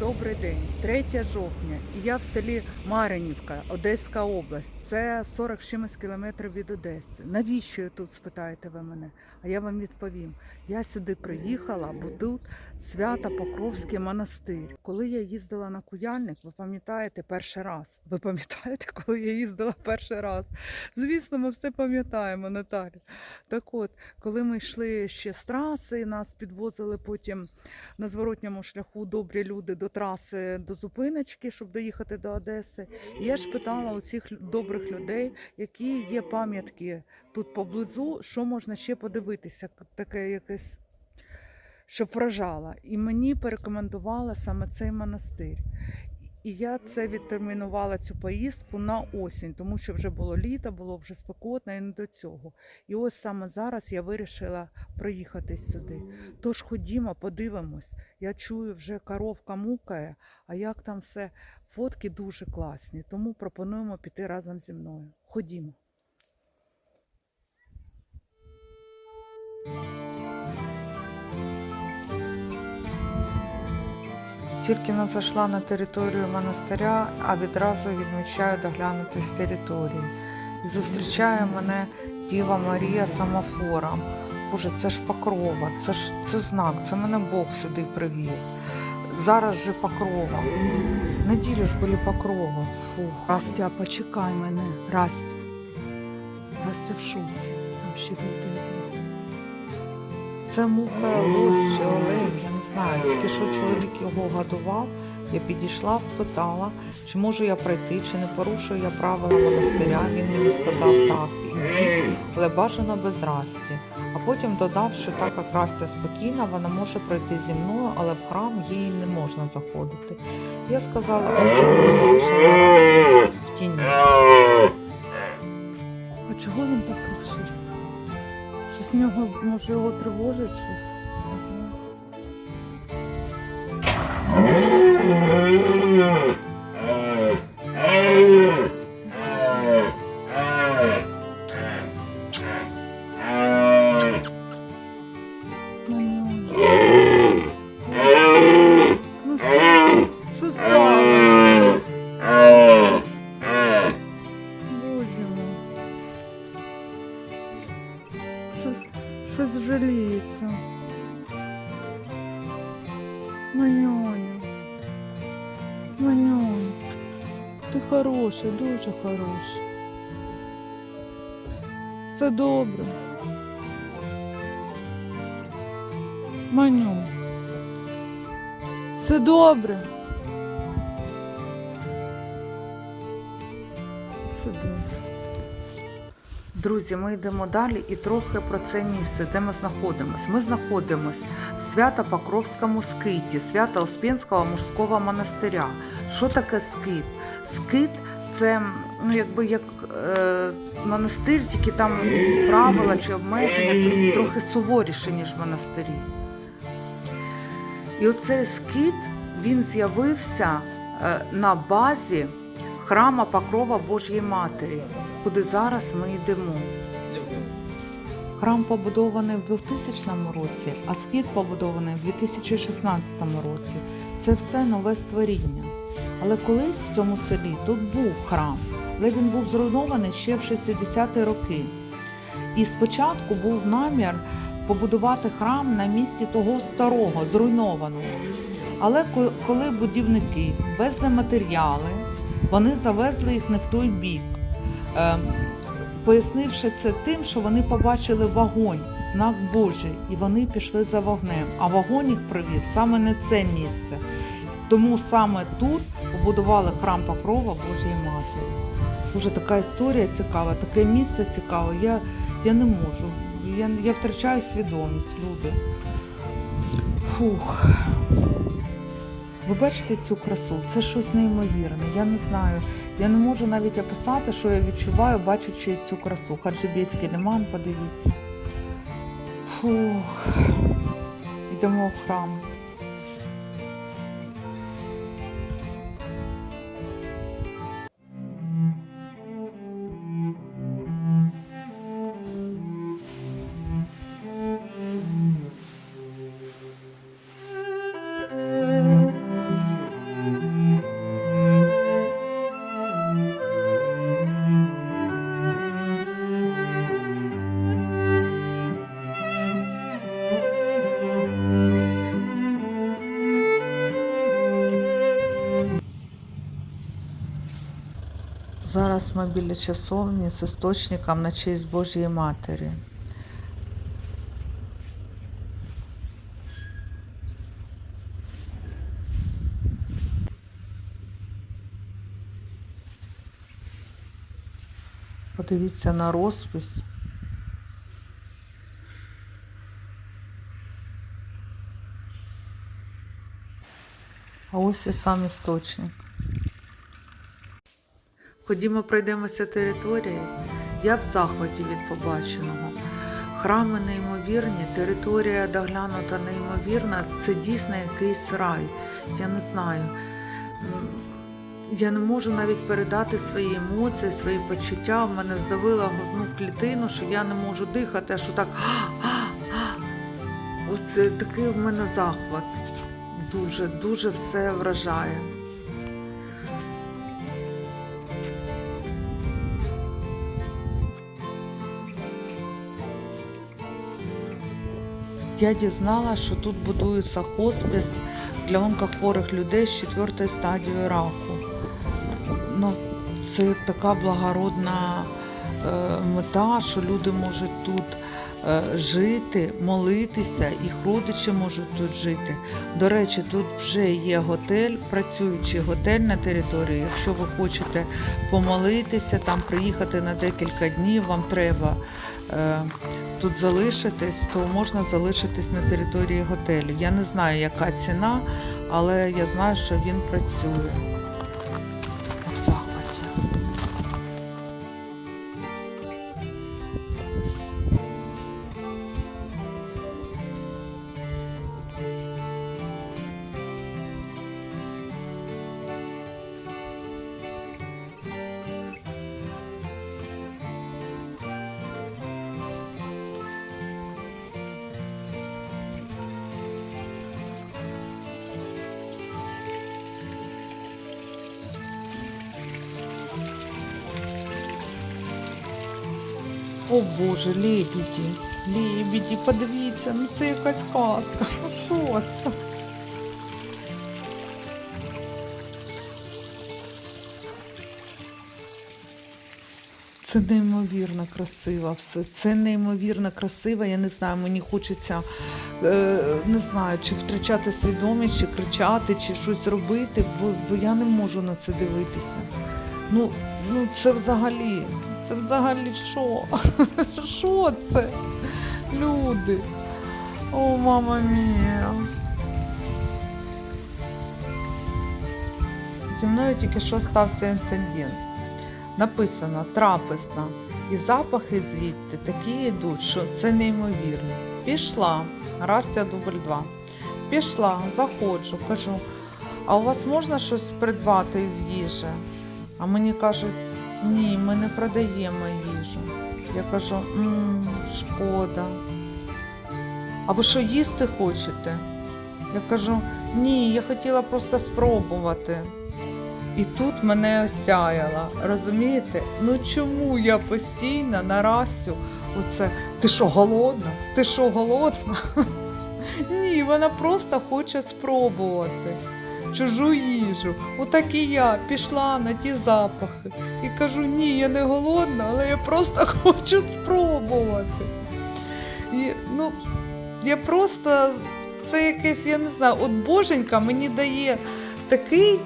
добрий день. 3 жовтня. І я в селі Маринівка, Одеська область. Це 40 чимось кілометрів від Одеси. Навіщо я тут спитаєте ви мене? А я вам відповім. Я сюди приїхала, бо тут свято Покровський монастир. Коли я їздила на Куяльник, ви пам'ятаєте перший раз. Ви пам'ятаєте, коли я їздила перший раз? Звісно, ми все пам'ятаємо, Наталя. Так от, коли ми йшли ще з траси, нас підвозили потім на зворотньому шляху добрі люди до траси до зупиночки, щоб доїхати до Одеси. І я ж питала у цих добрих людей, які є пам'ятки тут поблизу, що можна ще подивитися, таке якесь. Щоб вражала. І мені порекомендували саме цей монастир. І я це відтермінувала цю поїздку на осінь, тому що вже було літо, було вже спекотно і не до цього. І ось саме зараз я вирішила проїхатись сюди. Тож ходімо, подивимось. Я чую, вже коровка мукає, а як там все. Фотки дуже класні, тому пропонуємо піти разом зі мною. Ходімо. Тільки не зайшла на територію монастиря, а відразу відмічаю доглянути з території. Зустрічає мене Діва Марія самофором. Боже, це ж покрова, це ж це знак, це мене Бог сюди привів. Зараз же покрова. Неділю ж були покрова. Фу. Растя, почекай мене. Расть. Растя в шоці. Там ще люди. Це мука лось чи олень, я не знаю. Тільки що чоловік його годував. Я підійшла, спитала, чи можу я пройти, чи не порушую я правила монастиря. Він мені сказав так, ідіть, але бажано без расті. А потім додав, що так як Растя спокійна, вона може пройти зі мною, але в храм їй не можна заходити. Я сказала, окей, залишила Растю в тіні. А чого він так кричить? Щось в нього, може, його тривожить щось? Не знаю. Дуже хороший. Все добре. Маню. Все добре. Все добре. Друзі, ми йдемо далі і трохи про це місце, де ми знаходимося. Ми знаходимося в Свято-Покровському скиті, Свято-Успенського мужського монастиря. Що таке скит? Скит це ну, якби як е, монастир, тільки там правила чи обмеження трохи суворіші, ніж монастирі. І оцей скит він з'явився е, на базі храма Покрова Божої Матері, куди зараз ми йдемо. Храм побудований в 2000 році, а скит побудований в 2016 році. Це все нове створіння. Але колись в цьому селі тут був храм, але він був зруйнований ще в 60-ті роки. І спочатку був намір побудувати храм на місці того старого, зруйнованого. Але коли будівники везли матеріали, вони завезли їх не в той бік, Ем, пояснивши це тим, що вони побачили вогонь, знак Божий, і вони пішли за вогнем. А вогонь їх привів саме на це місце. Тому саме тут побудували храм Покрова Божої Матері. Дуже така історія цікава, таке місце цікаве. Я, я не можу. Я, я втрачаю свідомість, люди. Фух. Ви бачите цю красу? Це щось неймовірне. Я не знаю. Я не можу навіть описати, що я відчуваю, бачачи цю красу. Хаджибійський лиман, подивіться. Фух. Йдемо в храм. Зараз ми біля часовні з істочником на честь Божої Матері. Подивіться на розпис. А ось і сам істочник. Ходімо, пройдемося територією. Я в захваті від побаченого. Храми неймовірні, територія доглянута неймовірна. Це дійсно якийсь рай. Я не знаю. Я не можу навіть передати свої емоції, свої почуття. В мене здавила грудну клітину, що я не можу дихати, що так. Ось такий в мене захват. Дуже, дуже все вражає. Я дізналася, що тут будується хоспіс для онкохворих людей з четвертої стадією раку. Ну, це така благородна е, мета, що люди можуть тут е, жити, молитися, їх родичі можуть тут жити. До речі, тут вже є готель, працюючий готель на території. Якщо ви хочете помолитися, там приїхати на декілька днів, вам треба. Е, тут залишитись, то можна залишитись на території готелю. Я не знаю, яка ціна, але я знаю, що він працює. О Боже, лебіді, лебіді, подивіться, ну це якась казка. Ну що це? Це неймовірно красиво все. Це неймовірно красиво. Я не знаю, мені хочеться е, не знаю, чи втрачати свідомість, чи кричати, чи щось робити, бо, бо я не можу на це дивитися. Ну, ну це взагалі, це взагалі що? Що це? Люди? О, мама мія. Зі мною тільки що стався інцидент. Написано трапезна. І запахи звідти такі йдуть, що це неймовірно. Пішла, раз я дубль два. Пішла, заходжу, кажу, а у вас можна щось придбати із їжі? А мені кажуть, ні, ми не продаємо їжу. Я кажу, «М, шкода. А ви що їсти хочете? Я кажу, ні, я хотіла просто спробувати. І тут мене осяяло, розумієте? Ну чому я постійно нарастю оце? Ти що, голодна? Ти що, голодна? Ні, вона просто хоче спробувати чужу їжу. Отак і я пішла на ті запахи. І кажу, ні, я не голодна, але я просто хочу спробувати. І, ну, я просто, це якесь, я не знаю, от боженька мені дає такий.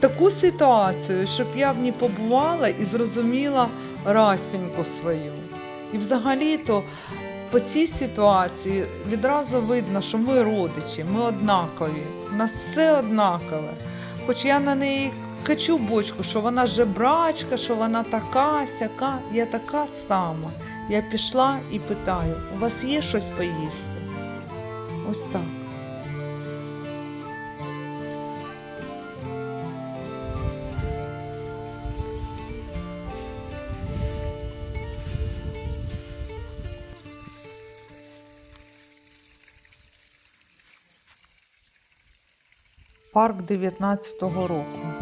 Таку ситуацію, щоб я в ній побувала і зрозуміла растіньку свою. І взагалі-то по цій ситуації відразу видно, що ми родичі, ми однакові. У нас все однакове. Хоч я на неї качу бочку, що вона жебрачка, що вона така, сяка, я така сама. Я пішла і питаю: у вас є щось поїсти? Ось так. Парк 19-го року.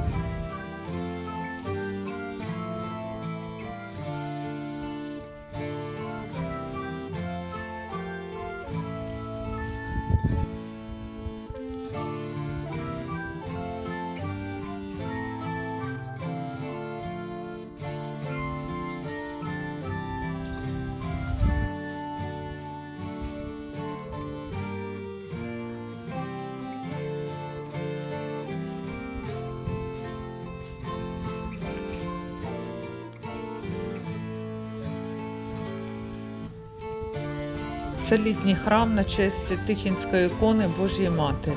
Це літній храм на честь Тихінської ікони Божої Матері.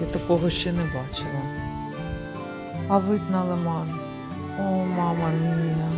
Я такого ще не бачила. А вид на лиман. О, мама мія.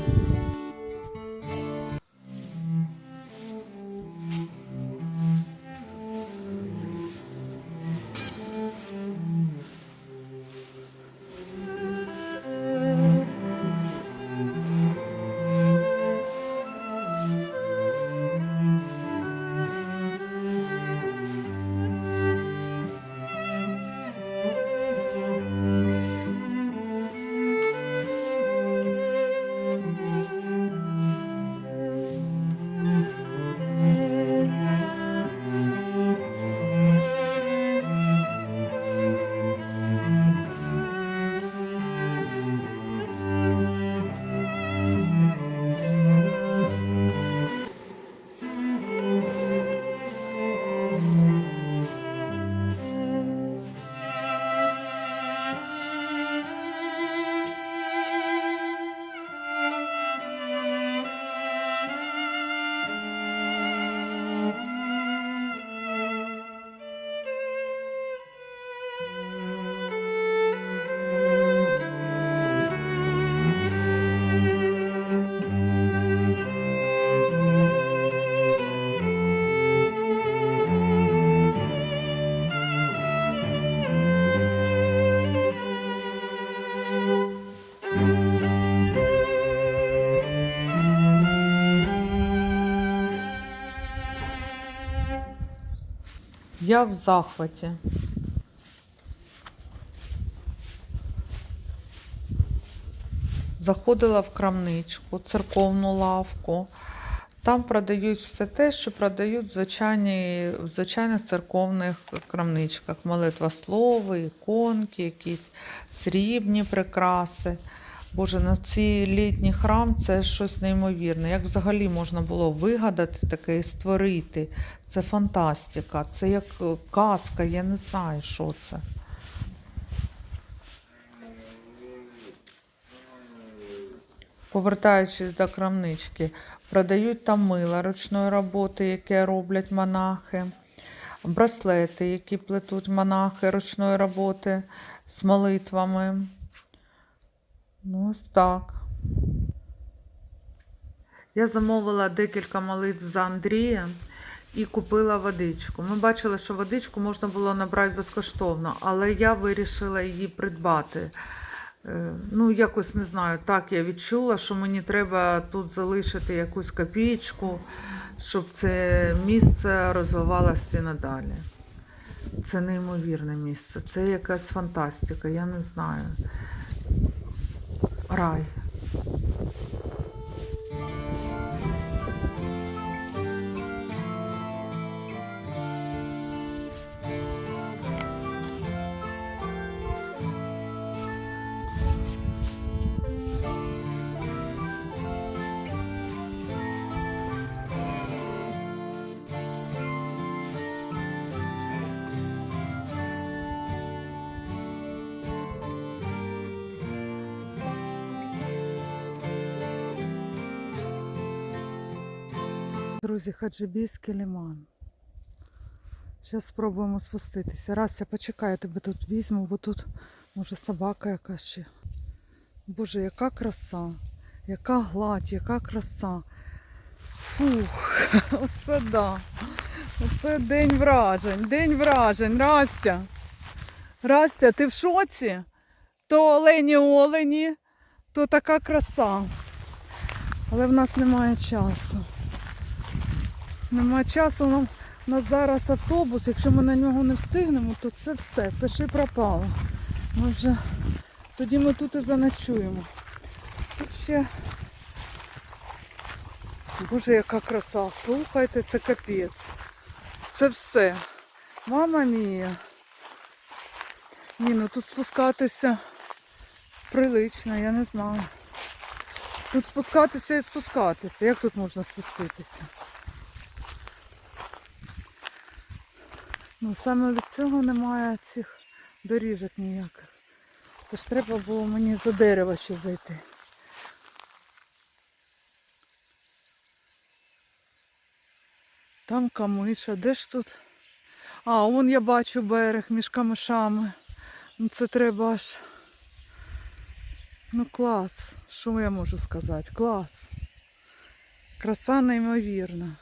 Я в захваті. Заходила в крамничку, церковну лавку. Там продають все те, що продають в, звичайні, в звичайних церковних крамничках. Молитвослови, іконки, якісь срібні прикраси. Боже, на цей літній храм це щось неймовірне. Як взагалі можна було вигадати таке і створити? Це фантастика, це як е, казка, я не знаю, що це. Повертаючись до крамнички, продають там мила ручної роботи, яке роблять монахи, браслети, які плетуть монахи ручної роботи з молитвами. Ну, ось так. Я замовила декілька молитв за Андрія і купила водичку. Ми бачили, що водичку можна було набрати безкоштовно, але я вирішила її придбати. Е, Ну, якось не знаю, так я відчула, що мені треба тут залишити якусь копійку, щоб це місце розвивалося надалі. Це неймовірне місце, це якась фантастика, я не знаю. Рай. Друзі, хаджибійський лиман. Зараз спробуємо спуститися. Раз я почекаю, я тебе тут візьму, бо тут може собака якась ще. Боже, яка краса, яка гладь, яка краса. Фух, оце да. Оце день вражень, день вражень. Растя. Растя, ти в шоці? То олені олені, то така краса. Але в нас немає часу. Нема часу, нам у нас зараз автобус. Якщо ми на нього не встигнемо, то це все. Пиши пропало. Ми вже тоді ми тут і заночуємо. Тут ще. Боже, яка краса. Слухайте, це капець. Це все. Мама мія. Ні, ну тут спускатися прилично, я не знаю. Тут спускатися і спускатися. Як тут можна спуститися? Ну, саме від цього немає цих доріжок ніяких. Це ж треба було мені за дерево ще зайти. Там камиша. Де ж тут? А, вон я бачу берег між камишами. Ну це треба аж. Ну клас. Що я можу сказати? Клас. Краса неймовірна.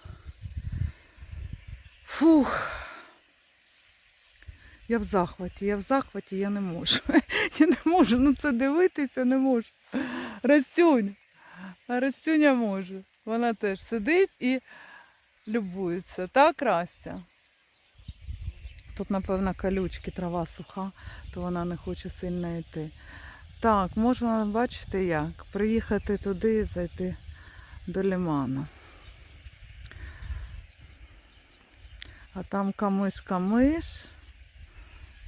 Фух. Я в захваті, я в захваті, я не можу. Я не можу, ну це дивитися не можу. Растюня. А Растюня може. Вона теж сидить і любується. Так, Растя? Тут, напевно, колючки, трава суха, то вона не хоче сильно йти. Так, можна бачити як. Приїхати туди і зайти до лиману. А там камиш-камиш.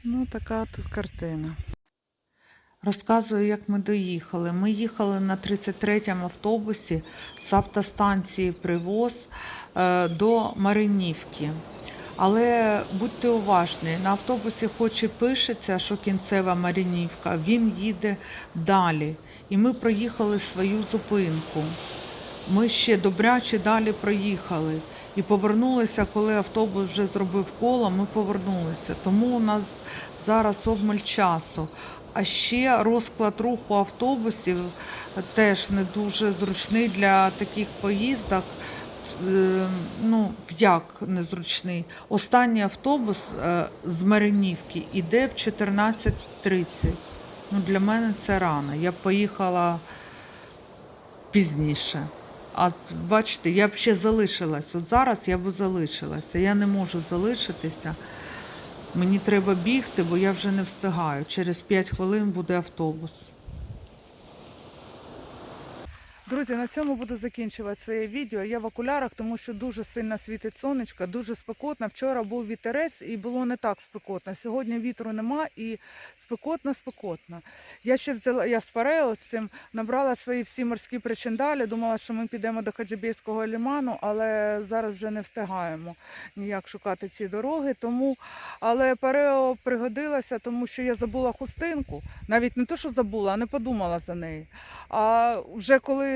Ну, така тут картина. Розказую, як ми доїхали. Ми їхали на 33-му автобусі з автостанції Привоз е, до Маринівки. Але будьте уважні, на автобусі хоч і пишеться, що кінцева Маринівка, він їде далі. І ми проїхали свою зупинку. Ми ще добряче далі проїхали. І повернулися, коли автобус вже зробив коло, ми повернулися. Тому у нас зараз обмаль часу. А ще розклад руху автобусів теж не дуже зручний для таких поїздок. Е, Ну, як незручний. Останній автобус е, з Маринівки йде в 14.30. Ну, для мене це рано. Я поїхала пізніше. А бачите, я б ще залишилась. От зараз я б залишилася. Я не можу залишитися. Мені треба бігти, бо я вже не встигаю. Через 5 хвилин буде автобус. Друзі, на цьому буду закінчувати своє відео. Я в окулярах, тому що дуже сильно світить сонечко, дуже спекотно. Вчора був вітерець і було не так спекотно. Сьогодні вітру нема і спекотно, спекотно. Я ще взяла, я з з цим набрала свої всі морські причиндалі. Думала, що ми підемо до Хаджибейського ліману, але зараз вже не встигаємо ніяк шукати ці дороги. Тому, але Парео пригодилася, тому що я забула хустинку. Навіть не то, що забула, а не подумала за неї. А вже коли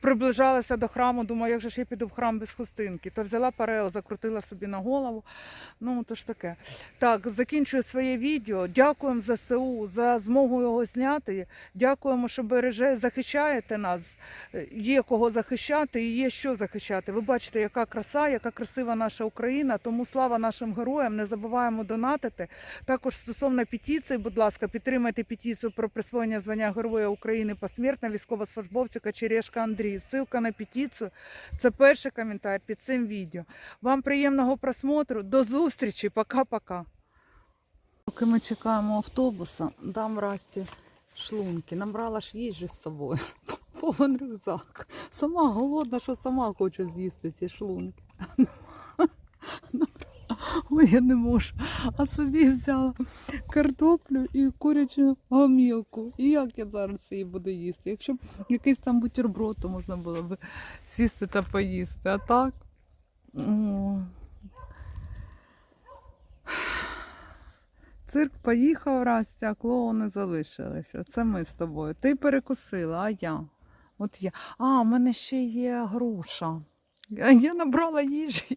приближалася до храму, думаю, як же ж я піду в храм без хустинки, то взяла парео, закрутила собі на голову. Ну, то ж таке. Так, закінчую своє відео. Дякуємо ЗСУ за змогу його зняти. Дякуємо, що береже, захищаєте нас. Є кого захищати і є що захищати. Ви бачите, яка краса, яка красива наша Україна. Тому слава нашим героям. Не забуваємо донатити. Також стосовно петиції, будь ласка, підтримайте петицію про присвоєння звання Героя України посмертно військовослужбовцю Кочерешка Андрій. Ссылка на петицію. Це перший коментар під цим відео. Вам приємного просмотру. До зустрічі. Пока-пока. Поки ми чекаємо автобуса, дам Расті шлунки. Набрала ж їжі з собою. Повен рюкзак. Сама голодна, що сама хочу з'їсти ці шлунки. Ой, я не можу. А собі взяла картоплю і курячу гомілку. І як я зараз її буду їсти? Якщо б якийсь там бутерброд, то можна було б сісти та поїсти. А так. Цирк поїхав раз, а клоуни залишилися. Це ми з тобою. Ти перекусила, а я. От я. А, в мене ще є груша. Я набрала їжі.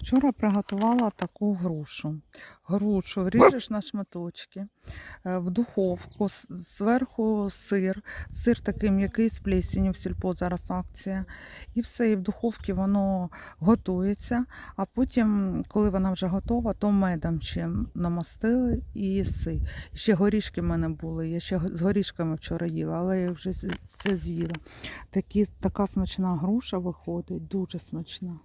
Вчора приготувала таку грушу. Грушу ріжеш на шматочки, е, в духовку, зверху сир. Сир такий м'який з плесенью в сільпо зараз акція. І все, і в духовці воно готується. А потім, коли вона вже готова, то медом ще намастили і їси. Ще горішки в мене були. Я ще з горішками вчора їла, але я вже все з'їла. Така смачна груша виходить, дуже смачна.